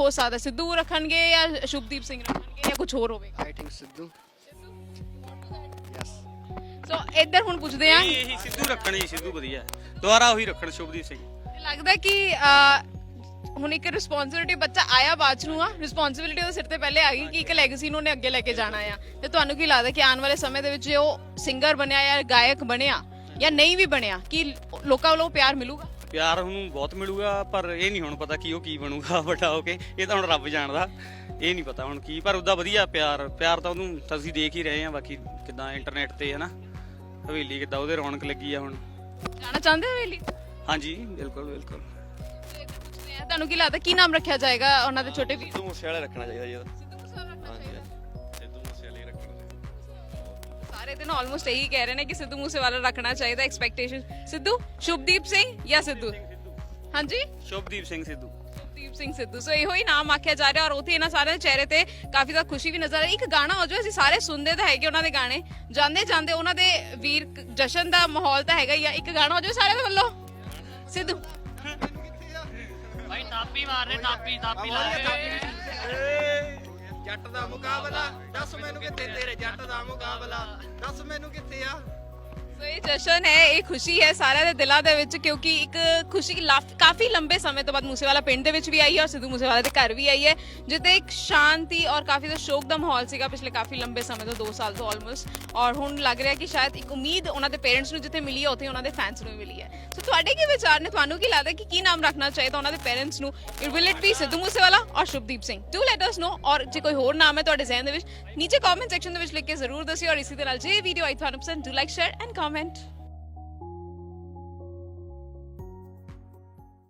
ਹੋ ਸਕਦਾ ਸਿੱਧੂ ਰੱਖਣਗੇ ਜਾਂ ਸ਼ੁਭਦੀਪ ਸਿੰਘ ਰੱਖਣਗੇ ਜਾਂ ਕੁਝ ਹੋਰ ਹੋਵੇਗਾ I think Sidhu yes so ਇੱਧਰ ਹੁਣ ਪੁੱਛਦੇ ਆ ਇਹੀ ਸਿੱਧੂ ਰੱਖਣ ਜੀ ਸਿੱਧੂ ਵਧੀਆ। ਦੁਬਾਰਾ ਉਹੀ ਰੱਖਣ ਸ਼ੁਭਦੀਪ ਸਿੰਘ ਲੱਗਦਾ ਕਿ ਅਹ, ਹੁਣ ਇੱਕ ਰਿਸਪੌਂਸਿਬਿਲਿਟੀ ਬੱਚਾ ਆਇਆ ਬਾਅਦ ਨੂੰ ਆ ਰਿਸਪੌਂਸਿਬਿਲਿਟੀ ਉਹਦੇ ਸਿਰ ਤੇ ਪਹਿਲੇ ਆ ਗਈ ਕਿ ਇੱਕ ਲੈਗੇਸੀ ਨੂੰ ਉਹਨੇ ਅੱਗੇ ਲੈ ਕੇ ਜਾਣਾ ਆ ਤੇ ਤੁਹਾਨੂੰ ਕੀ ਲੱਗਦਾ ਕਿ ਆਉਣ ਵਾਲੇ ਸਮੇਂ ਦੇ ਵਿੱਚ ਜੇ ਉਹ ਸਿੰਗਰ ਬਣਿਆ ਜਾਂ ਗਾਇਕ ਬਣਿਆ ਜਾਂ ਨਹੀਂ ਵੀ ਬਣਿਆ ਕਿ ਲੋਕਾਂ ਵੱਲੋਂ ਪਿਆਰ ਮਿਲੂਗਾ ਪਿਆਰ ਉਹਨੂੰ ਬਹੁਤ ਮਿਲੂਗਾ ਪਰ ਇਹ ਨਹੀਂ ਹੁਣ ਪਤਾ ਕਿ ਉਹ ਕੀ ਬਣੂਗਾ ਵੱਡਾ ਹੋ ਕੇ ਇਹ ਤਾਂ ਹੁਣ ਰੱਬ ਜਾਣਦਾ। ਇਹ ਨਹੀਂ ਪਤਾ ਹੁਣ ਕੀ ਪਰ ਉਹਦਾ ਵਧੀਆ ਪਿਆਰ ਪਿਆਰ ਤਾਂ ਉਹਨੂੰ ਅਸੀਂ ਦੇਖ ਹੀ ਰਹੇ ਹਾਂ ਬਾਕੀ ਕਿਦਾਂ ਇੰਟਰਨੈਟ ਤੇ ਹੈ ਨਾ। ਹਵੇਲੀ ਕਿਦਾਂ ਉਹਦੇ ਰੌਣਕ ਲੱਗੀ ਆ ਹੁਣ। ਜਾਣਾ ਚਾਹੁੰਦੇ ਹੋ ਵੇਲੀ ਹਾਂਜੀ ਬਿਲਕੁਲ ਬਿਲਕੁਲ। ਤੁਹਾਨੂੰ ਕੀ ਲੱਗਦਾ ਕੀ ਨਾਮ ਰੱਖਿਆ ਜਾਏਗਾ ਉਹਨਾਂ ਦੇ ਛੋਟੇ ਵੀਰ? ਸਿੱਧੂ ਮੂਸੇ ਵਾਲਾ ਰੱਖਣਾ ਚਾਹੀਦਾ ਜੀ ਉਹਦਾ। ਸਾਰੇ ਦਿਨ ਆਲਮੋਸਟ ਇਹੀ ਕਹਿ ਰਹੇ ਨੇ ਕਿ ਸਿੱਧੂ ਮੂਸੇਵਾਲਾ ਰੱਖਣਾ ਚਾਹੀਦਾ ਐਕਸਪੈਕਟੇਸ਼ਨ ਸਿੱਧੂ ਸ਼ੁਭਦੀਪ ਸਿੰਘ ਜਾਂ ਸਿੱਧੂ ਹਾਂਜੀ ਸ਼ੁਭਦੀਪ ਸਿੰਘ ਸਿੱਧੂ ਦੀਪ ਸਿੰਘ ਸਿੱਧੂ ਸੋ ਇਹੋ ਹੀ ਨਾਮ ਆਖਿਆ ਜਾ ਰਿਹਾ ਔਰ ਉੱਥੇ ਇਹਨਾਂ ਸਾਰਿਆਂ ਦੇ ਚਿਹਰੇ ਤੇ ਕਾਫੀ ਜ਼ਿਆਦਾ ਖੁਸ਼ੀ ਵੀ ਨਜ਼ਰ ਆ ਰਹੀ ਇੱਕ ਗਾਣਾ ਹੋ ਜਾਵੇ ਅਸੀਂ ਸਾਰੇ ਸੁਣਦੇ ਤਾਂ ਹੈਗੇ ਉਹਨਾਂ ਦੇ ਗਾਣੇ ਜਾਂਦੇ ਜਾਂਦੇ ਉਹਨਾਂ ਦੇ ਵੀਰ ਜਸ਼ਨ ਦਾ ਮਾਹੌਲ ਤਾਂ ਹੈਗਾ ਹੀ ਆ ਇੱਕ ਗਾਣਾ ਹੋ ਜਾਵੇ ਸਾਰਿਆਂ ਦੇ ਵੱਲੋਂ ਸਿੱਧੂ ਭਾਈ ਥਾਪੀ ਮਾਰ ਰਹੇ ਥਾਪੀ ਥਾਪੀ ਲਾ ਰਹੇ ਜੱਟ ਦਾ ਮੁਕਾਬਲਾ। ਦੱਸ ਮੈਨੂੰ ਕਿੱਥੇ ਤੇਰੇ ਜੱਟ ਦਾ ਮੁਕਾਬਲਾ। ਦੱਸ ਮੈਨੂੰ ਕਿੱਥੇ ਆ? ਸੋ ਇਹ ਜਸ਼ਨ ਹੈ, ਇਹ ਖੁਸ਼ੀ ਹੈ ਸਾਰਿਆਂ ਦੇ ਦਿਲਾਂ ਦੇ ਵਿੱਚ ਕਿਉਂਕਿ ਇੱਕ ਖੁਸ਼ੀ ਲਾਫ- ਕਾਫੀ ਲੰਬੇ ਸਮੇਂ ਤੋਂ ਬਾਅਦ ਮੂਸੇਵਾਲਾ ਪਿੰਡ ਦੇ ਵਿੱਚ ਵੀ ਆਈ ਹੈ ਔਰ ਸਿੱਧੂ ਮੂਸੇਵਾਲਾ ਦੇ ਘਰ ਵੀ ਆਈ ਹੈ, ਜਿੱਥੇ ਇੱਕ ਸ਼ਾਂਤੀ ਔਰ ਕਾਫੀ ਦਾ ਸ਼ੋਕ ਦਾ ਮਾਹੌਲ ਸੀਗਾ ਪਿਛਲੇ ਕਾਫੀ ਲੰਬੇ ਸਮੇਂ ਤੋਂ 2 ਸਾਲ ਤੋਂ ਆਲਮੋਸਟ ਔਰ ਹੁਣ ਲੱਗ ਰਿਹਾ ਕਿ ਸ਼ਾਇਦ ਇੱਕ ਉਮੀਦ ਉਹਨਾਂ ਦੇ ਪੇਰੈਂਟਸ ਨੂੰ ਜਿੱਥੇ ਮਿਲੀ ਹੈ, ਉੱਥੇ ਉਹਨਾਂ ਦੇ ਫੈਨਸ ਨੂੰ ਵੀ ਮਿਲੀ ਹੈ। ਸੋ ਤੁਹਾਡੇ ਕੀ ਵਿਚਾਰ ਨੇ? ਤੁਹਾਨੂੰ ਕੀ ਲੱਗਦਾ ਕਿ ਕੀ ਨਾਮ ਰੱਖਣਾ ਚਾਹੀਦਾ ਉਹਨਾਂ ਦੇ ਪੇਰੈਂਟਸ ਨੂੰ? Will it be Sidhu Moosewala or Shubhdeep Singh? Do let us know or ਜੇ ਕੋਈ ਹੋਰ ਨਾਮ ਹੈ ਤੁਹਾਡੇ ਜ਼ਿਹਨ ਦੇ ਵਿੱਚ, ਨੀਚੇ ਕਮੈਂਟ ਸੈਕਸ਼ਨ ਦੇ ਵਿੱਚ ਲਿਖ ਕੇ ਜ਼ਰੂਰ ਦੱਸਿਓ ਔਰ ਇਸੇ ਦੇ ਨਾਲ ਜੇ ਵੀਡੀਓ ਆਈ ਤੁਹਾਨੂੰ ਪਸੰਦ do like share and comment comment?